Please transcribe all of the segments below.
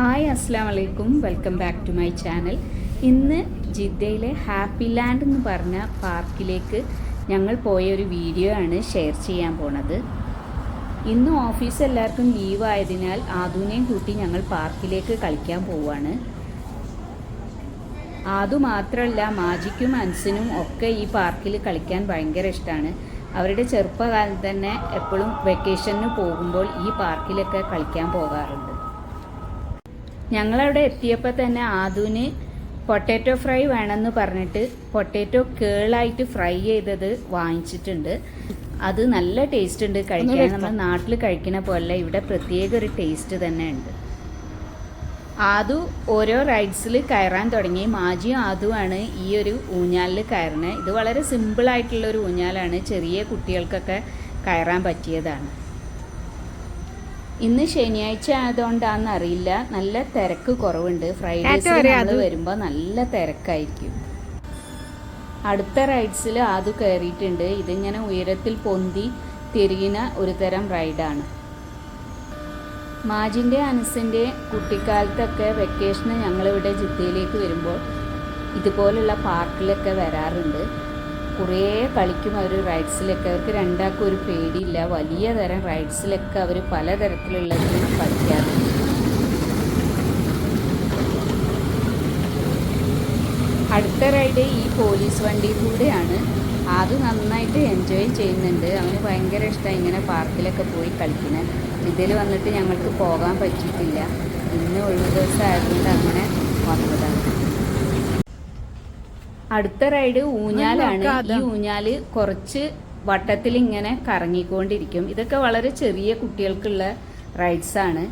Hi അസ്സാം വലൈക്കും welcome back to my channel. ഇന്ന് ജിദ്ദയിലെ ഹാപ്പി ലാൻഡ് എന്ന് പറഞ്ഞ പാർക്കിലേക്ക് ഞങ്ങൾ പോയ ഒരു വീഡിയോ ആണ് ഷെയർ ചെയ്യാൻ പോണത്. ഇന്ന് ഓഫീസ് എല്ലാവർക്കും ലീവ് ആയതിനാൽ ആദുവിനെയും കൂട്ടി ഞങ്ങൾ പാർക്കിലേക്ക് കളിക്കാൻ പോവാണ്. ആദു മാത്രമല്ല മാജിക്കും അൻസിനും ഒക്കെ ഈ പാർക്കിൽ കളിക്കാൻ ഭയങ്കര ഇഷ്ടമാണ് അവരുടെ ചെറുപ്പകാലം തന്നെ എപ്പോഴും വെക്കേഷന് പോകുമ്പോൾ ഈ പാർക്കിലൊക്കെ കളിക്കാൻ പോകാറുണ്ട്. ഞങ്ങളവിടെ എത്തിയപ്പോൾ തന്നെ ആദുവിന് പൊട്ടാറ്റോ ഫ്രൈ വേണമെന്ന് പറഞ്ഞിട്ട് പൊട്ടാറ്റോ കേളായിട്ട് ഫ്രൈ ചെയ്തത് വാങ്ങിച്ചിട്ടുണ്ട്. അത് നല്ല ടേസ്റ്റ് ഉണ്ട്. കഴിക്കാൻ നമ്മൾ നാട്ടിൽ കഴിക്കുന്ന പോലെ ഇവിടെ പ്രത്യേക ഒരു ടേസ്റ്റ് തന്നെ ഉണ്ട്. ആദു ഓരോ റൈഡ്സിൽ കയറാൻ തുടങ്ങി. മാജിയും ആദുവാണ് ഈ ഒരു ഊഞ്ഞാലിൽ കയറുന്നത് ഇത് വളരെ സിമ്പിളായിട്ടുള്ള ഒരു ഊഞ്ഞാലാണ് ചെറിയ കുട്ടികൾക്കൊക്കെ കയറാൻ പറ്റിയതാണ്. ഇന്ന് ശനിയാഴ്ച ആയതുകൊണ്ടാണെന്ന് അറിയില്ല നല്ല തിരക്ക് കുറവുണ്ട്. ഫ്രൈഡേസ് നമ്മൾ വരുമ്പോൾ നല്ല തിരക്കായിരിക്കും. അടുത്ത റൈഡ്സിൽ അത് കയറിയിട്ടുണ്ട് ഇതിങ്ങനെ ഉയരത്തിൽ പൊന്തി തിരിയുന്ന ഒരു തരം റൈഡാണ് മാജിന്റെ അനസിന്റെ കുട്ടിക്കാലത്തൊക്കെ വെക്കേഷന് ഞങ്ങളിവിടെ ജിദ്ദയിലേക്ക് വരുമ്പോൾ ഇതുപോലുള്ള പാർക്കിലൊക്കെ വരാറുണ്ട്. കുറേ കളിക്കും അവർ റൈഡ്സിലൊക്കെ അവർക്ക് രണ്ടാൾക്കും ഒരു പേടിയില്ല. വലിയ തരം റൈഡ്സിലൊക്കെ അവർ പലതരത്തിലുള്ളതിൽ കളിക്കാറുണ്ട് അടുത്ത റൈഡ് ഈ പോലീസ് വണ്ടിയിൽ കൂടെയാണ്. അത് നന്നായിട്ട് എൻജോയ് ചെയ്യുന്നുണ്ട്. അവന് ഭയങ്കര ഇഷ്ടമായി ഇങ്ങനെ പാർക്കിലൊക്കെ പോയി കളിക്കുന്നത് ഇതിൽ വന്നിട്ട് ഞങ്ങൾക്ക് പോകാൻ പറ്റിയിട്ടില്ല. ഇന്ന് ഒഴിവ് ദിവസം ആയതുകൊണ്ട് അങ്ങനെ വന്നതാണ്. അടുത്ത റൈഡ് ഊഞ്ഞാലാണ്. ഈ ഊഞ്ഞാൽ കുറച്ച് വട്ടത്തിൽ ഇങ്ങനെ കറങ്ങിക്കൊണ്ടിരിക്കും. ഇതൊക്കെ വളരെ ചെറിയ കുട്ടികൾക്കുള്ള റൈഡ്സ് ആണ്.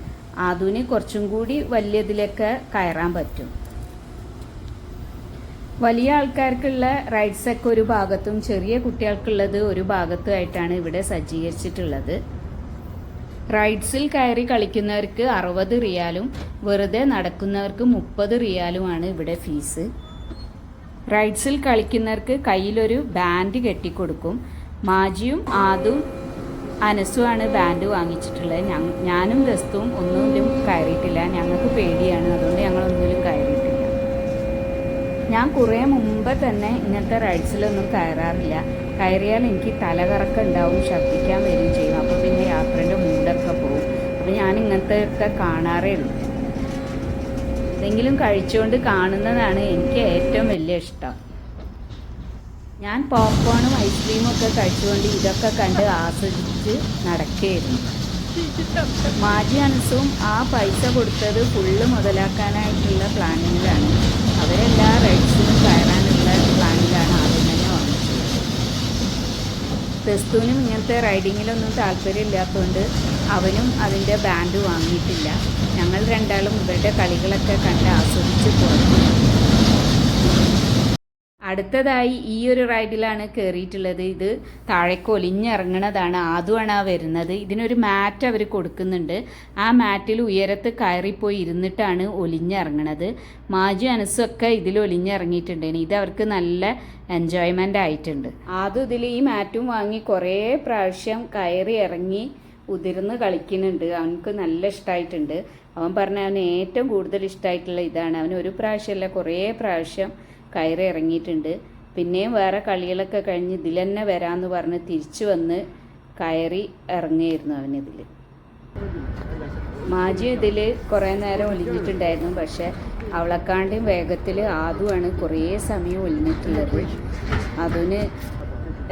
അതിന് കുറച്ചും കൂടി വലിയതിലൊക്കെ കയറാൻ പറ്റും. വലിയ ആൾക്കാർക്കുള്ള റൈഡ്സ് ഒക്കെ ഒരു ഭാഗത്തും ചെറിയ കുട്ടികൾക്കുള്ളത് ഒരു ഭാഗത്തുമായിട്ടാണ് ഇവിടെ സജ്ജീകരിച്ചിട്ടുള്ളത്. റൈഡ്സിൽ കയറി കളിക്കുന്നവർക്ക് അറുപത് റിയാലും വെറുതെ നടക്കുന്നവർക്ക് മുപ്പത് റിയാലുമാണ് ഇവിടെ ഫീസ് റൈഡ്സിൽ കളിക്കുന്നവർക്ക് കയ്യിലൊരു ബാൻഡ് കെട്ടിക്കൊടുക്കും. മാജിയും ആദും അനസുമാണ് ബാൻഡ് വാങ്ങിച്ചിട്ടുള്ളത്. ഞാനും ദസ്തും ഒന്നിലും കയറിയിട്ടില്ല. ഞങ്ങൾക്ക് പേടിയാണ്. അതുകൊണ്ട് ഞങ്ങൾ ഒന്നിലും കയറിയിട്ടില്ല. ഞാൻ കുറേ മുമ്പ് തന്നെ ഇങ്ങനത്തെ റൈഡ്സിലൊന്നും കയറാറില്ല. കയറിയാൽ എനിക്ക് തലകറക്കം ഉണ്ടാവും ഛർദ്ദിക്കാൻ വരികയും ചെയ്യും. അപ്പോൾ പിന്നെ യാത്രേന്റെ മൂടൊക്കെ പോകും. അപ്പോൾ ഞാൻ ഇങ്ങനത്തെ ഒക്കെ കാണാറേ ഉള്ളൂ. എന്തെങ്കിലും കഴിച്ചുകൊണ്ട് കാണുന്നതാണ് എനിക്ക് ഏറ്റവും വലിയ ഇഷ്ടം. ഞാൻ പോപ്കോണും ഐസ്ക്രീമും ഒക്കെ കഴിച്ചുകൊണ്ട് ഇതൊക്കെ കണ്ട് ആസ്വദിച്ച് നടക്കുകയായിരുന്നു മാജി അനസും ആ പൈസ കൊടുത്തത് ഫുള്ള് മുതലാക്കാനായിട്ടുള്ള പ്ലാനിങ്ങിലാണ്. അവരെല്ലാ റൈഡ്സിനും കയറാനുള്ള പ്ലാനിലാണ് ആദ്യം തന്നെ വന്നത്. ക്രിസ്തുവിനും ഇങ്ങനത്തെ റൈഡിങ്ങിലൊന്നും താല്പര്യമില്ലാത്തതുകൊണ്ട് അവനും അതിന്റെ ബാൻഡ് വാങ്ങിയിട്ടില്ല. ഞങ്ങൾ രണ്ടാളും ഇവരുടെ കളികളൊക്കെ കണ്ട് ആസ്വദിച്ച് പോയി. അടുത്തതായി ഈ ഒരു റൈഡിലാണ് കയറിയിട്ടുള്ളത് ഇത് താഴേക്ക് ഒലിഞ്ഞിറങ്ങണതാണ് ആദ്യമാണ് ആ വരുന്നത്. ഇതിനൊരു മാറ്റ് അവർ കൊടുക്കുന്നുണ്ട്. ആ മാറ്റിൽ ഉയരത്ത് കയറിപ്പോയി ഇരുന്നിട്ടാണ് ഒലിഞ്ഞിറങ്ങണത്. മാജു അനസൊക്കെ ഇതിൽ ഒലിഞ്ഞിറങ്ങിയിട്ടുണ്ട് ഇത് അവർക്ക് നല്ല എൻജോയ്മെന്റ് ആയിട്ടുണ്ട്. ആദ്യം ഇതിൽ ഈ മാറ്റും വാങ്ങി കുറേ പ്രാവശ്യം കയറി ഇറങ്ങി ഉതിർന്ന് കളിക്കുന്നുണ്ട്. അവനക്ക് നല്ല ഇഷ്ടമായിട്ടുണ്ട് അവൻ പറഞ്ഞ അവന് ഏറ്റവും കൂടുതൽ ഇഷ്ടമായിട്ടുള്ള ഇതാണ്. അവൻ ഒരു പ്രാവശ്യമല്ല കുറേ പ്രാവശ്യം കയറി ഇറങ്ങിയിട്ടുണ്ട്. പിന്നെയും വേറെ കളികളൊക്കെ കഴിഞ്ഞ് ഇതിൽ തന്നെ വരാമെന്ന് പറഞ്ഞ് തിരിച്ചു വന്ന് കയറി ഇറങ്ങിയിരുന്നു അവനിതിൽ മാജി ഇതിൽ കുറേ നേരം ഒലിഞ്ഞിട്ടുണ്ടായിരുന്നു പക്ഷെ അവളെക്കാണ്ടും വേഗത്തിൽ ആദ്യമാണ് കുറേ സമയം ഒലിഞ്ഞിട്ടുള്ളത് അതിന്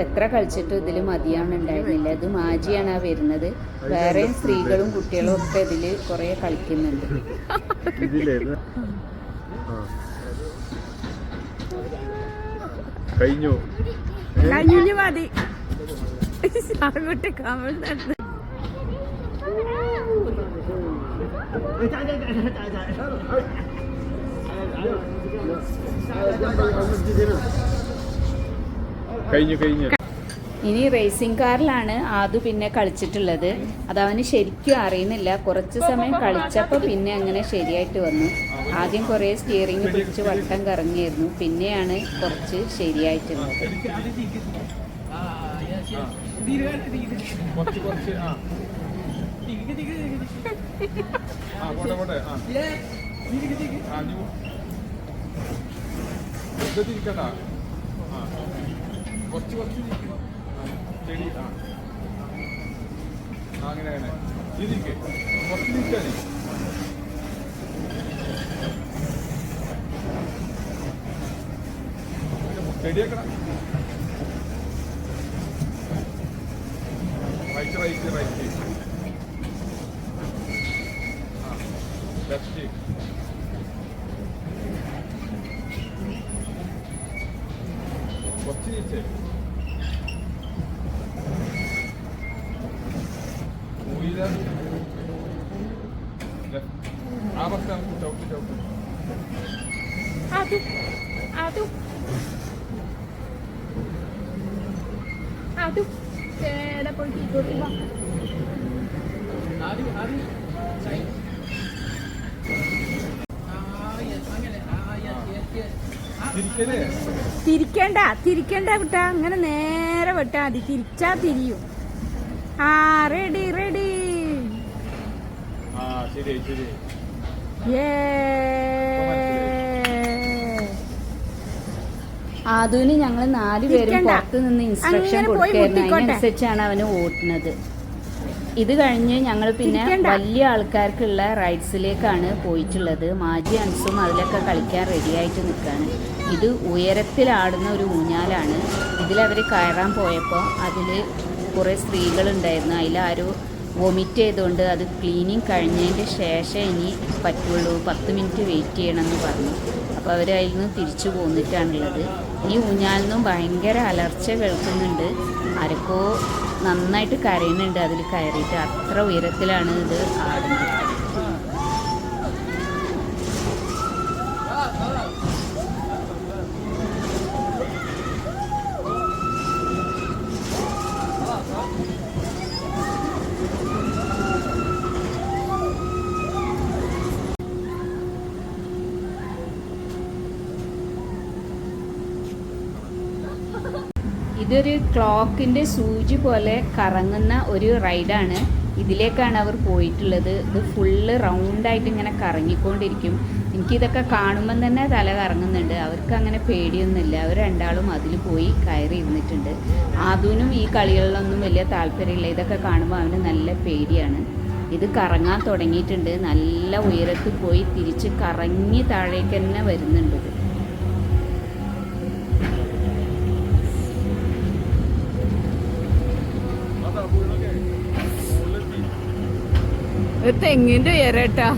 എത്ര കളിച്ചിട്ടും ഇതിൽ മതിയാണ് ഉണ്ടായിരുന്നില്ല. ഇത് മാജിയാണ് ആ വരുന്നത്. വേറെ സ്ത്രീകളും കുട്ടികളും ഒക്കെ ഇതിൽ കുറേ കളിക്കുന്നുണ്ട്. കഴിഞ്ഞു. കഴിഞ്ഞു മതി. അങ്ങോട്ട് കമൽ നടന്നു കഴിഞ്ഞു കഴിഞ്ഞു ഇനി റേസിംഗ് കാറിലാണ് ആദു പിന്നെ കളിച്ചിട്ടുള്ളത് അത് അവന് ശരിക്കും അറിയുന്നില്ല കുറച്ച് സമയം കളിച്ചപ്പോൾ പിന്നെ അങ്ങനെ ശരിയായിട്ട് വന്നു ആദ്യം കുറേ സ്റ്റിയറിംഗ് പിടിച്ച് വട്ടം കറങ്ങിയായിരുന്നു പിന്നെയാണ് കുറച്ച് ശരിയായിട്ടുള്ളത് കുറച്ച് കുറച്ച് ആ ആ പോട്ടെ പോട്ടെ ആ ആ നീ ഇത് തിരിക്കണ്ട ആ കുറച്ച് കുറച്ച് തിരിക്ക്. ആ, ചെടി ആ. അങ്ങനെ അങ്ങനെ നീ തിരിക്ക് കുറച്ച് നിൽക്കാൻ ചെടിയൊക്കെ റൈറ്റ് റൈറ്റ് റൈറ്റ് ആ ലെഫ്റ്റ് കുറച്ച് തിരിച്ചേ ഉയര ലെഫ്റ്റ് ആ പക്ക ചവിട്ട് ചവിട്ട് അതും അതും അതും ചേടെ പോയി ഇങ്ങോട്ട് വാ. തിരിക്കലേ തിരിക്കണ്ട തിരിക്കണ്ട കുട്ട. അങ്ങനെ നേരെ വിട്ടാ മതി. തിരിച്ചാ തിരിയും. ആ റെഡി റെഡി ആ ശരി ശരി ആദുവിന് ഞങ്ങൾ നാല് പേരും. പുറത്ത് നിന്ന് ഇൻസ്ട്രക്ഷൻ കൊടുക്കുന്നതിനനുസരിച്ചാണ് കൊടുക്കായിരുന്നു. അതിനനുസരിച്ചാണ് അവന് ഓട്ടുന്നത് ഇത് കഴിഞ്ഞ് ഞങ്ങൾ പിന്നെ വലിയ ആൾക്കാർക്കുള്ള റൈഡ്സിലേക്കാണ് പോയിട്ടുള്ളത്. മാജി അൻസും അതിലൊക്കെ കളിക്കാൻ റെഡിയായിട്ട് നിൽക്കുകയാണ്. ഇത് ഉയരത്തിലാടുന്ന ഒരു ഊഞ്ഞാലാണ്. ഇതിലവർ കയറാൻ പോയപ്പോൾ അതിൽ കുറേ സ്ത്രീകളുണ്ടായിരുന്നു. അതിലാരോ വൊമിറ്റ് ചെയ്തുകൊണ്ട് അത് ക്ലീനിങ് കഴിഞ്ഞതിന്റെ ശേഷം ഇനി പറ്റുള്ളൂ. പത്ത് മിനിറ്റ് വെയിറ്റ് ചെയ്യണമെന്ന് പറഞ്ഞു. അപ്പോൾ അവർ അതിൽ നിന്ന് തിരിച്ചു പോന്നിട്ടാണുള്ളത്. ഈ ഊഞ്ഞാലിൽ നിന്നും ഭയങ്കര അലർച്ച കേൾക്കുന്നുണ്ട്. ആരൊക്കോ നന്നായിട്ട് കരയുന്നുണ്ട്. അതിൽ കയറിയിട്ട് അത്ര ഉയരത്തിലാണ് ഇത് ആടുന്നത്. ഇതൊരു ക്ലോക്കിന്റെ സൂചി പോലെ കറങ്ങുന്ന ഒരു റൈഡാണ്. ഇതിലേക്കാണ് അവർ പോയിട്ടുള്ളത്. ഇത് ഫുള്ള് റൗണ്ടായിട്ട് ഇങ്ങനെ കറങ്ങിക്കൊണ്ടിരിക്കും. എനിക്കിതൊക്കെ കാണുമ്പം തന്നെ തല കറങ്ങുന്നുണ്ട്. അവർക്ക് അങ്ങനെ പേടിയൊന്നുമില്ല. അവർ രണ്ടാളും അതിൽ പോയി കയറി ഇരുന്നിട്ടുണ്ട്. ആദൂനും ഈ കളികളിലൊന്നും വലിയ താല്പര്യമില്ല. ഇതൊക്കെ കാണുമ്പോൾ അവന് നല്ല പേടിയാണ്. ഇത് കറങ്ങാൻ തുടങ്ങിയിട്ടുണ്ട്. നല്ല ഉയരത്തിൽ പോയി തിരിച്ച് കറങ്ങി താഴേക്ക് തന്നെ വരുന്നുണ്ട് ഒരു തെങ്ങിന്റെ ഉയരട്ടാ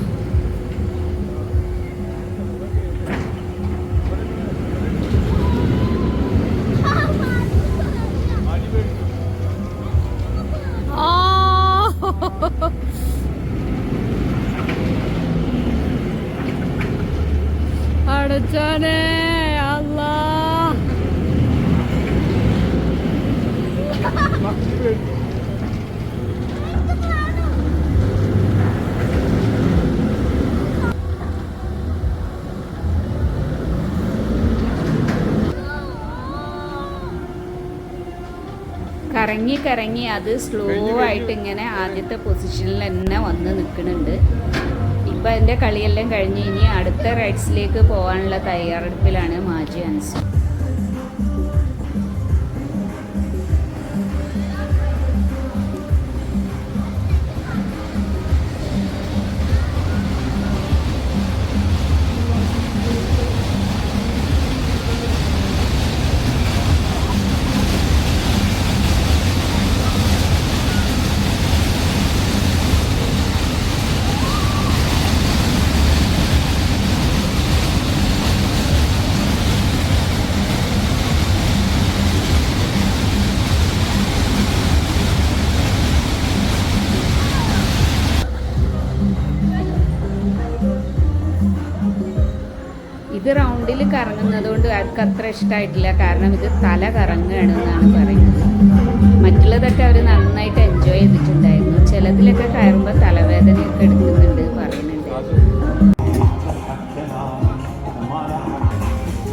അടി പേടിച്ചു ആ അടച്ചാനേ അല്ലാ അടി പേടിച്ചു കറങ്ങി കറങ്ങി അത് സ്ലോ ആയിട്ട് ഇങ്ങനെ ആദ്യത്തെ പൊസിഷനിൽ തന്നെ വന്ന് നിൽക്കുന്നുണ്ട്. ഇപ്പം എന്റെ കളിയെല്ലാം കഴിഞ്ഞ് ഇനി അടുത്ത റൈഡ്സിലേക്ക് പോകാനുള്ള തയ്യാറെടുപ്പിലാണ് മാജി അൻസ്. കറങ്ങുന്നത് കൊണ്ട് അവർക്ക് അത്ര ഇഷ്ടമായിട്ടില്ല കാരണം ഇത് തല കറങ്ങുകയാണ് എന്നാണ് പറയുന്നത്. മറ്റുള്ളതൊക്കെ അവർ നന്നായിട്ട് എൻജോയ് ചെയ്തിട്ടുണ്ടായിരുന്നു. ചിലതിലൊക്കെ കയറുമ്പോൾ തലവേദനയൊക്കെ എടുക്കുന്നുണ്ട് പറയുന്നുണ്ട്.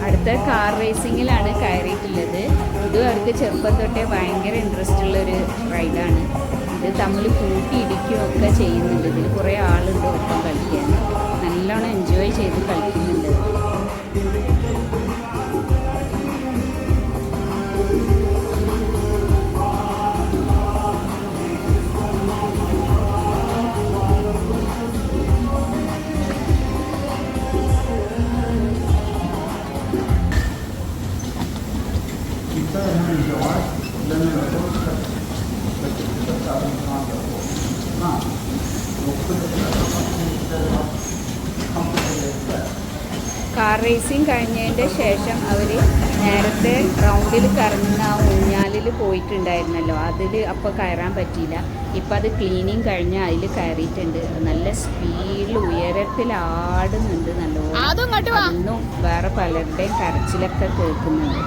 അടുത്ത കാർ റേസിങ്ങിലാണ് കയറിയിട്ടുള്ളത്. ഇത് അവർക്ക് ചെറുപ്പം തൊട്ടേ ഭയങ്കര ഇൻട്രസ്റ്റ് ഉള്ളൊരു റൈഡാണ് ഇത് തമ്മിൽ കൂട്ടി ഇടിക്കുകയൊക്കെ ചെയ്യുന്നുണ്ട്. ഇതിൽ കുറേ ആളുണ്ട് ഒപ്പം കളിക്കാൻ. നല്ലോണം എൻജോയ് ചെയ്ത് കളിക്കുന്നുണ്ട്. റേസിംഗ് കഴിഞ്ഞതിന്റെ ശേഷം അവർ നേരത്തെ റൗണ്ടിൽ കറങ്ങുന്ന ആ ഊഞ്ഞാലിൽ പോയിട്ടുണ്ടായിരുന്നല്ലോ. അതിൽ അപ്പോൾ കയറാൻ പറ്റിയില്ല. ഇപ്പം അത് ക്ലീനിങ് കഴിഞ്ഞ് അതിൽ കയറിയിട്ടുണ്ട്. നല്ല സ്പീഡിൽ ഉയരത്തിൽ ആടുന്നുണ്ട് നല്ലോണം. അന്നും വേറെ പലരുടെയും കരച്ചിലൊക്കെ കേൾക്കുന്നുണ്ട്.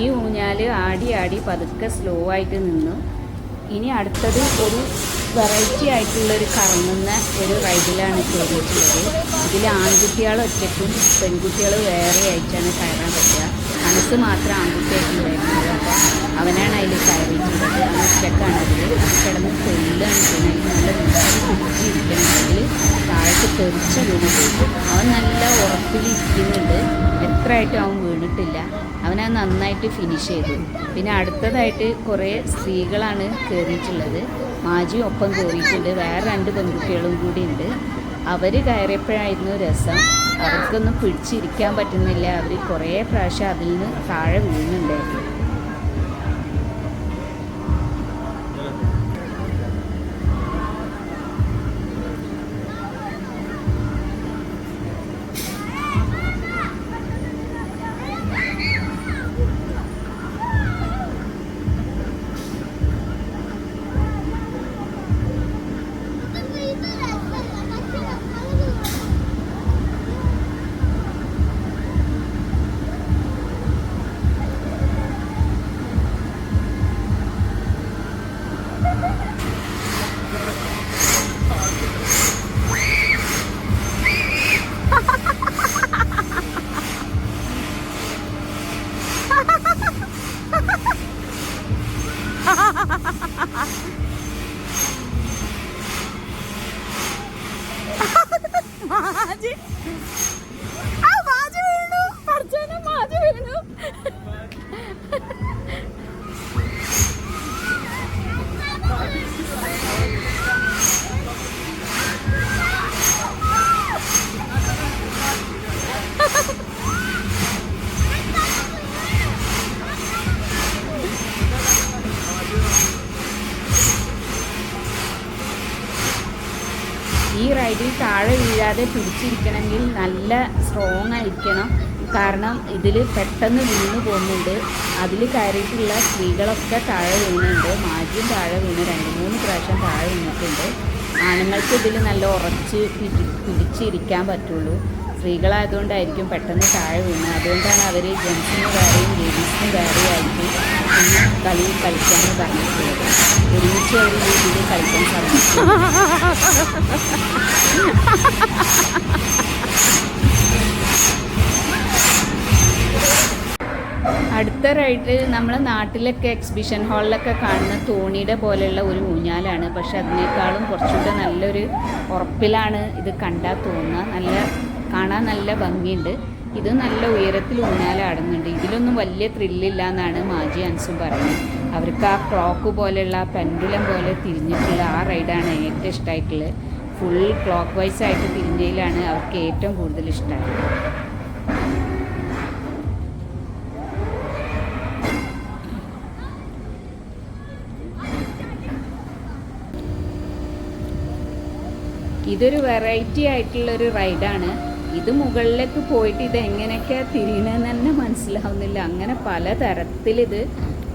ഈ ഊഞ്ഞാൽ ആടി ആടി പതുക്കെ സ്ലോ ആയിട്ട് നിന്നു. ഇനി അടുത്തത് ഒരു വെറൈറ്റി ആയിട്ടുള്ള ഒരു കറങ്ങുന്ന ഒരു റൈഡിലാണ് കയറിയിട്ടുള്ളത് ഇതിൽ ആൺകുട്ടികൾ ഒറ്റയ്ക്കും പെൺകുട്ടികൾ വേറെ ആയിട്ടാണ് കയറാൻ പറ്റുക. മനസ്സ് മാത്രം ആൺകുട്ടിയായിട്ടുണ്ടായിരുന്നത് അവനാണ് അതിൽ കയറിയിട്ടുള്ളത്. അവൻ ഒറ്റക്കാണ് അതിൽ അത് കിടന്ന് കൊല്ലാണ് ചെയ്യുന്നത്. നല്ല തെറിച്ച അവൻ നല്ല ഉറപ്പിലിരിക്കുന്നുണ്ട്. എത്ര ആയിട്ടും അവൻ വീണിട്ടില്ല. അവനത് നന്നായിട്ട് ഫിനിഷ് ചെയ്തു. പിന്നെ അടുത്തതായിട്ട് കുറേ സ്ത്രീകളാണ് കയറിയിട്ടുള്ളത്. മാജി ഒപ്പം കയറിയിട്ടുണ്ട്. വേറെ രണ്ട് പെൺകുട്ടികളും കൂടി ഉണ്ട്. അവർ കയറിയപ്പോഴായിരുന്നു രസം. അവർക്കൊന്നും പിടിച്ചിരിക്കാൻ പറ്റുന്നില്ല. അവർ കുറേ പ്രാവശ്യം അതിൽ നിന്ന് താഴെ വീഴുന്നുണ്ടായിരുന്നു വീഴാതെ പിടിച്ചിരിക്കണമെങ്കിൽ നല്ല സ്ട്രോങ് ആയിരിക്കണം. കാരണം ഇതിൽ പെട്ടെന്ന് വീണ് പോകുന്നുണ്ട്. അതിൽ കയറിയിട്ടുള്ള സ്ത്രീകളൊക്കെ താഴെ വീണുണ്ട്. മാജിയും താഴെ വീണ്. രണ്ട് മൂന്ന് പ്രാവശ്യം താഴെ വീണിട്ടുണ്ട്. ആണുങ്ങൾക്ക് ഇതിൽ നല്ല ഉറച്ച് പിടി പിടിച്ചിരിക്കാൻ പറ്റുള്ളൂ. സ്ത്രീകളായതുകൊണ്ടായിരിക്കും പെട്ടെന്ന് താഴെ വീണ് അതുകൊണ്ടാണ് അവർ ജെൻസിന് വേറെയും ലേഡീസിന് ഇന്ന് കളി കളിക്കാൻ പറഞ്ഞിട്ടുള്ളത് ഒരുമിച്ച് ഒരു രീതിയിൽ കളിക്കാൻ സാധിക്കും അടുത്ത റൈഡിൽ നമ്മളെ നാട്ടിലൊക്കെ എക്സിബിഷൻ ഹാളിലൊക്കെ കാണുന്ന തോണിയുടെ പോലെയുള്ള ഒരു ഊഞ്ഞാലാണ്. പക്ഷെ അതിനേക്കാളും കുറച്ചുകൂടെ നല്ലൊരു ഉറപ്പിലാണ് ഇത് കണ്ടാൽ തോന്നുക. നല്ല കാണാൻ നല്ല ഭംഗിയുണ്ട്. ഇത് നല്ല ഉയരത്തിൽ ഊഞ്ഞാലാടുന്നുണ്ട് ഇതിലൊന്നും വലിയ ത്രില്ലില്ല എന്നാണ് മാജി അൻസും പറയുന്നത്. അവർക്ക് ആ ക്ലോക്ക് പോലെയുള്ള പെൻഡുലം പോലെ തിരിഞ്ഞിട്ടുള്ള ആ റൈഡാണ് ഏറ്റവും ഇഷ്ടമായിട്ടുള്ളത് ഫുൾ ക്ലോക്ക് വൈസ് ആയിട്ട് തിരിഞ്ഞതിലാണ് അവർക്ക് ഏറ്റവും കൂടുതൽ ഇഷ്ടമായത് ഇതൊരു വെറൈറ്റി ആയിട്ടുള്ളൊരു റൈഡാണ് ഇത് മുകളിലേക്ക് പോയിട്ട് ഇത് എങ്ങനെയൊക്കെ തിരിയണമെന്ന് തന്നെ മനസ്സിലാവുന്നില്ല. അങ്ങനെ പല തരത്തിലിത്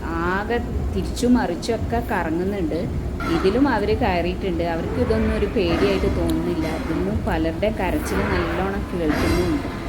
ആകെ തിരിച്ചു മറിച്ചൊക്കെ കറങ്ങുന്നുണ്ട്. ഇതിലും അവർ കയറിയിട്ടുണ്ട്. അവർക്ക് ഇതൊന്നും ഒരു പേടിയായിട്ട് തോന്നുന്നില്ല. ഇതൊന്നും പലരുടെ കരച്ചിൽ നല്ലോണം കേൾക്കുന്നുമുണ്ട്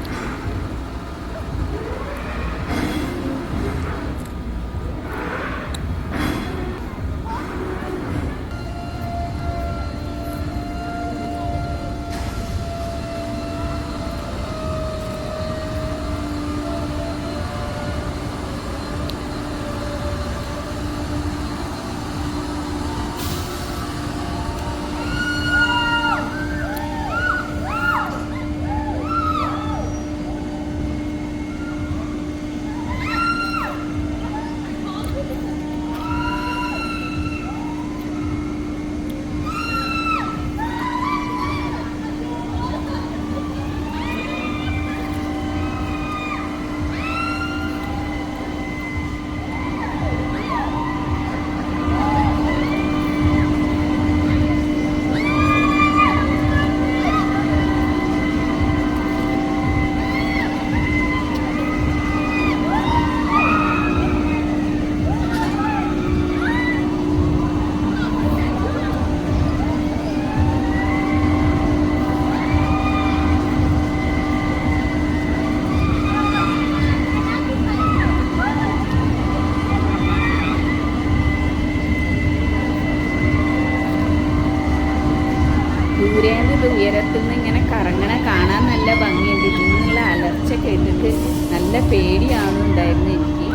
ദൂരേന്ന് ഇത് ഉയരത്തിൽ നിന്ന് ഇങ്ങനെ കറങ്ങണ കാണാൻ നല്ല ഭംഗിയുണ്ട്. ഇതിനുള്ള അലർച്ച കേട്ടിട്ട് നല്ല പേടിയാണുണ്ടായിരുന്നു എനിക്ക്.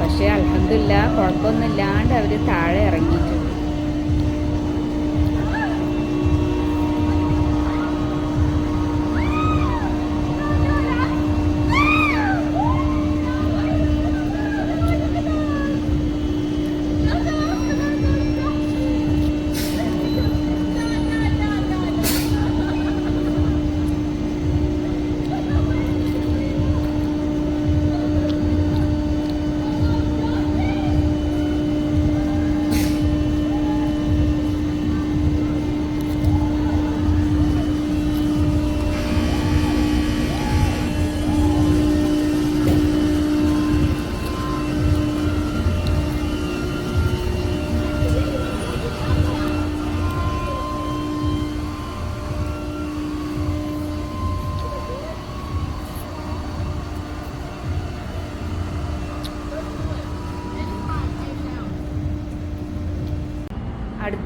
പക്ഷേ അൽഹംദുലില്ല കുഴപ്പമൊന്നുമില്ലാണ്ട് അവർ താഴെ ഇറങ്ങിയിട്ടുണ്ട്.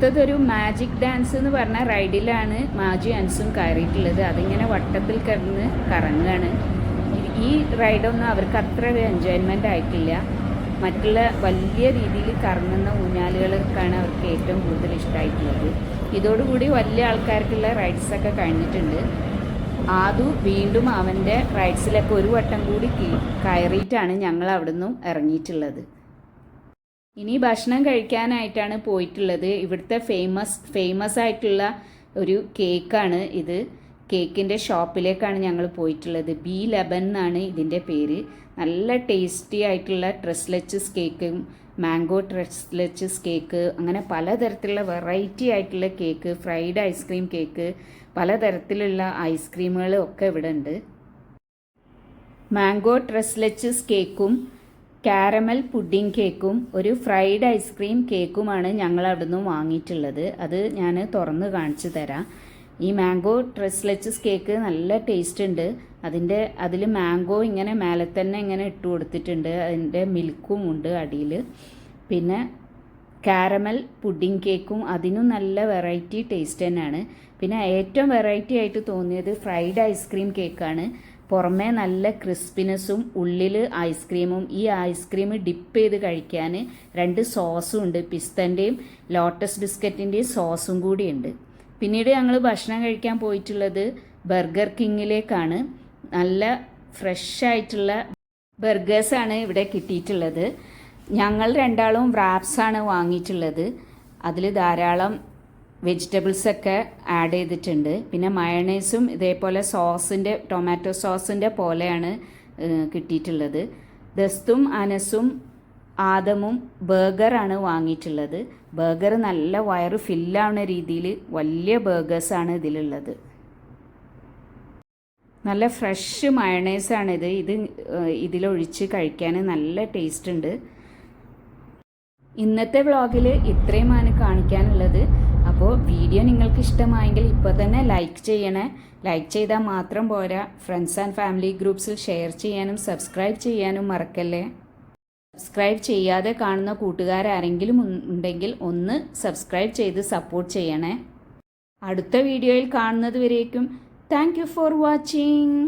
അടുത്തതൊരു മാജിക് ഡാൻസ് എന്ന് പറഞ്ഞ റൈഡിലാണ് മാജി അൻസും കയറിയിട്ടുള്ളത്. അതിങ്ങനെ വട്ടത്തിൽ കിടന്ന് കറങ്ങുകയാണ് ഈ റൈഡൊന്നും അവർക്ക് അത്ര എൻജോയ്മെന്റ് ആയിട്ടില്ല. മറ്റുള്ള വലിയ രീതിയിൽ കറങ്ങുന്ന ഊഞ്ഞാലുകൾക്കാണ് അവർക്ക് ഏറ്റവും കൂടുതൽ ഇഷ്ടമായിട്ടുള്ളത് ഇതോടുകൂടി വലിയ ആൾക്കാർക്കുള്ള റൈഡ്സൊക്കെ കഴിഞ്ഞിട്ടുണ്ട്. ആദു വീണ്ടും അവന്റെ റൈഡ്സിലൊക്കെ ഒരു വട്ടം കൂടി കയറിയിട്ടാണ് ഞങ്ങൾ അവിടുന്ന് ഇറങ്ങിയിട്ടുള്ളത്. ഇനി ഭക്ഷണം കഴിക്കാനായിട്ടാണ് പോയിട്ടുള്ളത്. ഇവിടുത്തെ ഫേമസ് ഫേമസ് ആയിട്ടുള്ള ഒരു കേക്കാണ് ഇത്. കേക്കിന്റെ ഷോപ്പിലേക്കാണ് ഞങ്ങൾ പോയിട്ടുള്ളത്. ബി ലെബൻ എന്നാണ് ഇതിന്റെ പേര്. നല്ല ടേസ്റ്റി ആയിട്ടുള്ള tres leches cake mango tres leches cake അങ്ങനെ പലതരത്തിലുള്ള വെറൈറ്റി ആയിട്ടുള്ള കേക്ക് ഫ്രൈഡ് ഐസ്ക്രീം കേക്ക് പലതരത്തിലുള്ള ഐസ്ക്രീമുകളും ഒക്കെ ഇവിടെ ഉണ്ട് മാംഗോ ട്രെസ്ലെച്ചസ് കേക്കും കാരമൽ പുഡിംഗ് കേക്കും ഒരു ഫ്രൈഡ് ഐസ്ക്രീം കേക്കുമാണ് ഞങ്ങൾ അവിടുന്ന് വാങ്ങിയിട്ടുള്ളത്. അത് ഞാൻ തുറന്ന് കാണിച്ചു തരാം. ഈ മാംഗോ ട്രെസ്ലെച്ചസ് കേക്ക് നല്ല ടേസ്റ്റ് ഉണ്ട്. അതിന്റെ അതിൽ മാംഗോ ഇങ്ങനെ മേലെ തന്നെ ഇങ്ങനെ ഇട്ട് കൊടുത്തിട്ടുണ്ട്. അതിന്റെ മിൽക്കും ഉണ്ട് അടിയിൽ. പിന്നെ കാരമൽ പുഡിംഗ് കേക്കും അതിനും നല്ല വെറൈറ്റി ടേസ്റ്റ് തന്നെയാണ്. പിന്നെ ഏറ്റവും വെറൈറ്റി ആയിട്ട് തോന്നിയത് ഫ്രൈഡ് ഐസ്ക്രീം കേക്കാണ്. പുറമേ നല്ല ക്രിസ്പിനെസ്സും ഉള്ളിൽ ഐസ്ക്രീമും ഈ ഐസ്ക്രീം ഡിപ്പ് ചെയ്ത് കഴിക്കാൻ രണ്ട് സോസും ഉണ്ട്. പിസ്തന്റെയും ലോട്ടസ് ബിസ്ക്കറ്റിന്റെയും സോസും കൂടിയുണ്ട് പിന്നീട് ഞങ്ങൾ ഭക്ഷണം കഴിക്കാൻ പോയിട്ടുള്ളത് ബർഗർ കിങ്ങിലേക്കാണ്. നല്ല ഫ്രഷ് ആയിട്ടുള്ള ബർഗേഴ്സാണ് ഇവിടെ കിട്ടിയിട്ടുള്ളത്. ഞങ്ങൾ രണ്ടാളും wraps-ആണ് വാങ്ങിയിട്ടുള്ളത്. അതിൽ ധാരാളം വെജിറ്റബിൾസ് ഒക്കെ ആഡ് ചെയ്തിട്ടുണ്ട്. പിന്നെ മയണൈസും ഇതേപോലെ സോസിന്റെ ടൊമാറ്റോ സോസിന്റെ പോലെയാണ് കിട്ടിയിട്ടുള്ളത്. ദസ്തും അനസും ആദമും ബർഗറാണ് വാങ്ങിയിട്ടുള്ളത്. ബർഗർ നല്ല വയറ് ഫില്ലാവുന്ന രീതിയിൽ വലിയ ബർഗേഴ്സാണ് ഇതിലുള്ളത്. നല്ല ഫ്രഷ് മയണൈസാണിത് ഇത്. ഇതിലൊഴിച്ച് കഴിക്കാൻ നല്ല ടേസ്റ്റ് ഉണ്ട്. ഇന്നത്തെ വ്ളോഗിൽ ഇത്രയുമാണ് കാണിക്കാനുള്ളത്. അപ്പോൾ വീഡിയോ നിങ്ങൾക്ക് ഇഷ്ടമായെങ്കിൽ ഇപ്പോൾ തന്നെ ലൈക്ക് ചെയ്യണേ. ലൈക്ക് ചെയ്താൽ മാത്രം പോരാ. ഫ്രണ്ട്സ് ആൻഡ് ഫാമിലി ഗ്രൂപ്പ്സിൽ ഷെയർ ചെയ്യാനും സബ്സ്ക്രൈബ് ചെയ്യാനും മറക്കല്ലേ? സബ്സ്ക്രൈബ് ചെയ്യാതെ കാണുന്ന കൂട്ടുകാരാരെങ്കിലും ഉണ്ടെങ്കിൽ ഒന്ന് സബ്സ്ക്രൈബ് ചെയ്ത് സപ്പോർട്ട് ചെയ്യണേ. അടുത്ത വീഡിയോയിൽ കാണുന്നത് വരേക്കും. Thank for watching